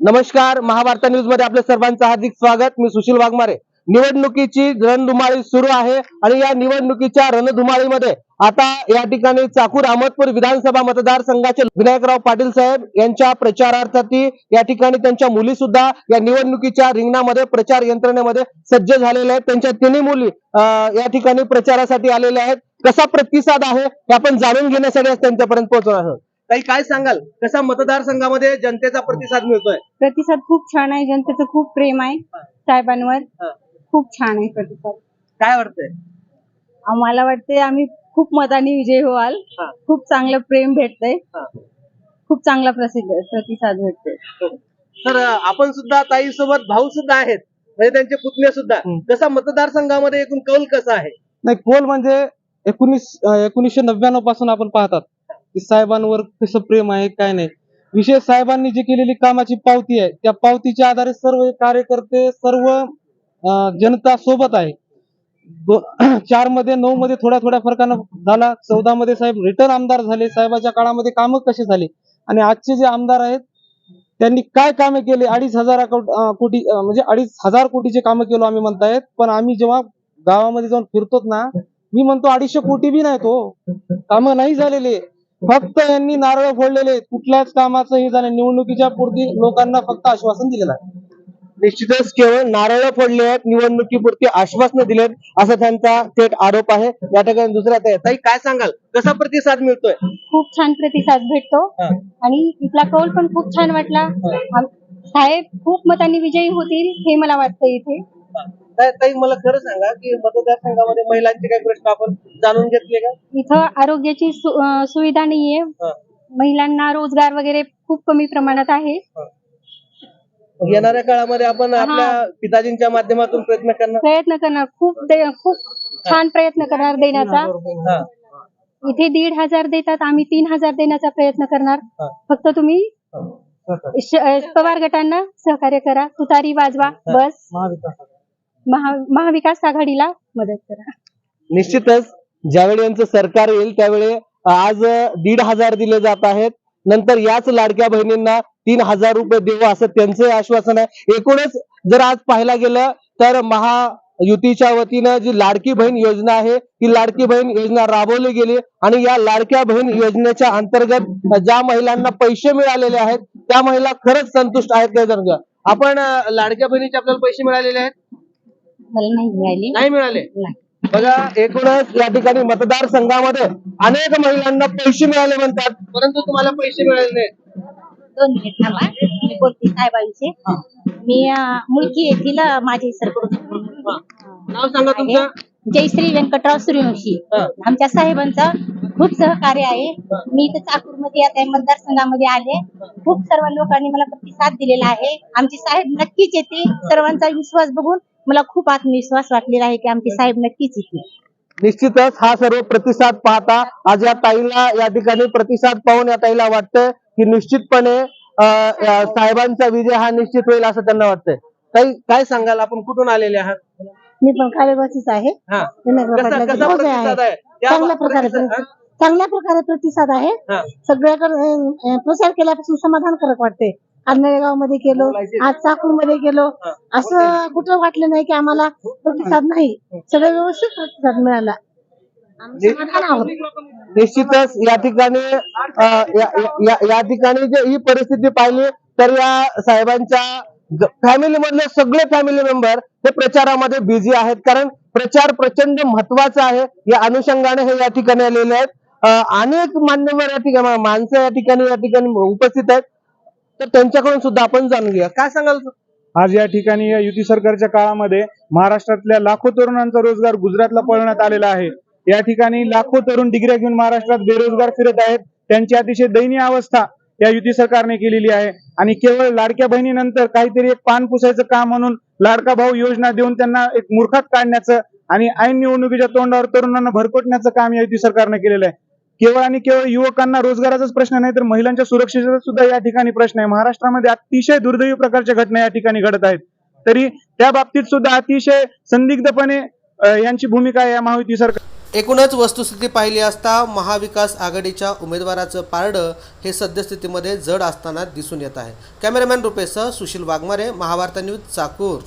नमस्कार महाभारत न्यूजमध्ये आपल्या सर्वांचं हार्दिक स्वागत. मी सुशील वाघमारे. निवडणुकीची रणधुमाळी सुरू आहे आणि या निवडणुकीच्या रणधुमाळीमध्ये आता या ठिकाणी चाकूर अहमदपूर विधानसभा मतदारसंघाचे विनायकराव पाटील साहेब यांच्या प्रचारार्थी या ठिकाणी त्यांच्या मुली सुद्धा या निवडणुकीच्या रिंगणामध्ये प्रचार यंत्रणेमध्ये सज्ज झालेल्या आहेत. त्यांच्या तिन्ही मुली या ठिकाणी प्रचारासाठी आलेल्या आहेत. कसा प्रतिसाद आहे हे आपण जाणून घेण्यासाठी आज त्यांच्यापर्यंत पोहोचणार आहोत. काही काय सांगाल? कसा मतदारसंघामध्ये जनतेचा प्रतिसाद मिळतोय? प्रतिसाद खूप छान आहे. जनतेचं खूप प्रेम आहे साहेबांवर. खूप छान आहे प्रतिसाद. काय वाटतंय? आम्हाला वाटते आम्ही खूप मताने विजय व्हाल. हा. खूप चांगलं प्रेम भेटतंय. हा. खूप चांगला प्रसिद्ध प्रतिसाद भेटतोय. तर अं, आपण सुद्धा ताई सोबत भाऊ सुद्धा आहेत. म्हणजे त्यांचे पुतणे सुद्धा. कसा मतदारसंघामध्ये एकूण कौल कसा आहे? नाही कोल म्हणजे एकोणीस एकोणीसशे नव्याण्णवपासून आपण पाहतात की साहेबांवर कसं प्रेम आहे काय नाही. विशेष साहेबांनी जी केलेली कामाची पावती आहे त्या पावतीच्या आधारे सर्व कार्यकर्ते सर्व जनता सोबत आहे. चारमध्ये नऊ मध्ये थोड्या थोड्या फरकानं झाला. चौदा मध्ये साहेब रिटर्न आमदार झाले. साहेबाच्या काळामध्ये कामं कसे झाली? आणि आजचे जे आमदार आहेत त्यांनी काय कामे केले? अडीच हजार कोटी म्हणजे अडीच हजार कोटीचे कामं केलो आम्ही म्हणतायत. पण आम्ही जेव्हा गावामध्ये जाऊन फिरतो ना मी म्हणतो अडीचशे कोटी बी नाही तो हो. कामं नाही झालेले. फक्त यांनी नारळ फोडलेले. कुठल्याच कामाचं हे झालं निवडणुकीच्या पुरती लोकांना फक्त आश्वासन दिलेलं आहे. निश्चितच केवळ नारळ फोडले आहेत निवडणुकीपुरती आश्वासनं दिलेत असा त्यांचा थेट आरोप आहे. या ठिकाणी दुसऱ्या ताई काय सांगाल? कसा प्रतिसाद मिळतोय? खूप छान प्रतिसाद भेटतो. आणि इथला कौल पण खूप छान वाटला. साहेब खूप मतांनी विजयी होतील हे मला वाटतं इथे. ताई मला खरं सांगा की मतदारसंघामध्ये महिलांचे काही प्रश्न आपण जाणून घेतले का? इथं आरोग्याची सुविधा नाहीये. महिलांना रोजगार वगैरे खूप कमी प्रमाणात आहे. येणाऱ्या काळामध्ये आपण आपल्या पिताजींच्या माध्यमातून प्रयत्न करणार? प्रयत्न करणार. खूप दे- खूप छान प्रयत्न करणार देण्याचा. हा. इथे दीड हजार देतात आम्ही तीन हजार देण्याचा प्रयत्न करणार. हा. फक्त तुम्ही श- अ, पवार गटांना सहकार्य करा. तुतारी वाजवा. बस. महा महाविकास आघाडीला मदत करा. निश्चितच ज्यावेळी यांचं सरकार येईल त्यावेळी आज दीड हजार दिले जात आहेत. नंतर याच लाडक्या बहिणींना तीन हजार रुपये देऊ असं त्यांचं आश्वासन आहे एकूणच जर आज पाहायला गेलं तर महायुतीच्या वतीनं जी लाडकी बहीण योजना आहे ती लाडकी बहीण योजना राबवली गेली आणि या लाडक्या बहीण योजनेच्या अंतर्गत ज्या महिलांना पैसे मिळालेले आहेत त्या महिला खरंच संतुष्ट आहेत का. आपण लाडक्या बहिणीचे आपल्याला पैसे मिळालेले आहेत मला नाही मिळाली नाही मिळाले नाही. बघा एकूणच या ठिकाणी मतदारसंघामध्ये अनेक महिलांना पैसे मिळाले म्हणतात. परंतु तुम्हाला पैसे मिळाले नाहीत. दोन मिनिट थांबा. मी बोलते साहेबांशी. मी अं, मुळकी येथील अं, माझे सरकडून नाव सांगा तुमचं. जयश्री व्यंकटराव सूर्यवंशी. हा. आमच्या साहेबांचं खूप सहकार्य आहे. मी इथे चाकूरमध्ये आता या मतदारसंघामध्ये आले. खूप सर्व लोकांनी मला प्रतिसाद दिलेला आहे. आमचे साहेब नक्कीच येते सर्वांचा विश्वास बघून मला खूप आत्मविश्वास वाटलेला आहे की आमचे साहेब नक्कीच येतील. निश्चितच हा सर्व प्रतिसाद पाहता आज या ताईला या ठिकाणी प्रतिसाद पाहून या ताईला वाटतंय की निश्चितपणे साहेबांचा विजय हा निश्चित होईल असं त्यांना वाटतंय. ताई काय सांगाल? आपण कुठून आलेले आहात? मी पण कार्यवासीच आहे. हा. विनायकराव कसा पाटलाचे कसा भाऊजे प्रतिसाद आहे. आहे त्या चांगल्या प्रकारे प्रतिसाद- प्रति- चांगल्या प्रकारे प्रतिसाद आहे. हा. सगळ्याकडे अं, प्रचार केल्यापासून समाधानकारक वाटते आंधळेगावमध्ये गेलो आज चाकूरमध्ये गेलो. असं कुठं वाटलं नाही की आम्हाला प्रतिसाद नाही. सगळं व्यवस्थित प्रतिसाद मिळाला. आम्ही समाधान आहोत. निश्चितच या ठिकाणी अं, या- या- या ठिकाणी जे ही परिस्थिती पाहिली तर या साहेबांच्या फॅमिली मधले सगळे फॅमिली मेंबर हे प्रचारामध्ये बिझी आहेत. कारण प्रचार प्रचंड महत्त्वाचा आहे. या अनुषंगाने हे या ठिकाणी आलेले आहेत. अं, अनेक मान्यवर या ठिकाणी माणसं या ठिकाणी या ठिकाणी उपस्थित आहेत. तर त्यांच्याकडून सुद्धा आपण जाणून घेऊया. काय सांगाल आज या ठिकाणी या युती सरकारच्या काळामध्ये महाराष्ट्रातल्या लाखो तरुणांचा रोजगार गुजरातला पळवण्यात आलेला आहे. या ठिकाणी लाखो तरुण डिग्र्या घेऊन महाराष्ट्रात बेरोजगार फिरत आहेत. त्यांची अतिशय दयनीय अवस्था या युती सरकारने केलेली आहे. आणि केवळ लाडक्या बहिणीनंतर काहीतरी एक पान पुसायचं काम म्हणून लाडका भाऊ योजना देऊन त्यांना एक मूर्खात काढण्याचं आणि ऐन निवडणुकीच्या तोंडावर तरुणांना भरकटण्याचं काम या युती सरकारने केलेलं आहे. केवळ आणि केवळ युवकांना रोजगाराचाच प्रश्न नाही तर महिलांच्या सुरक्षेचा सुद्धा या ठिकाणी प्रश्न आहे. महाराष्ट्रामध्ये अतिशय दुर्दैवी प्रकारच्या घटना या ठिकाणी घडत आहेत. तरी त्या बाबतीत सुद्धा अतिशय संदिग्धपणे यांची भूमिका आहे या महायुती सरकार एकूणच वस्तुस्थिती पाहिली असता महाविकास आघाडीच्या उमेदवाराचं पारडं हे सद्यस्थितीमध्ये जड असताना दिसून येत आहे. कॅमेरामॅन रुपेसह सुशील वाघमारे महावार्ता न्यूज चाकूर.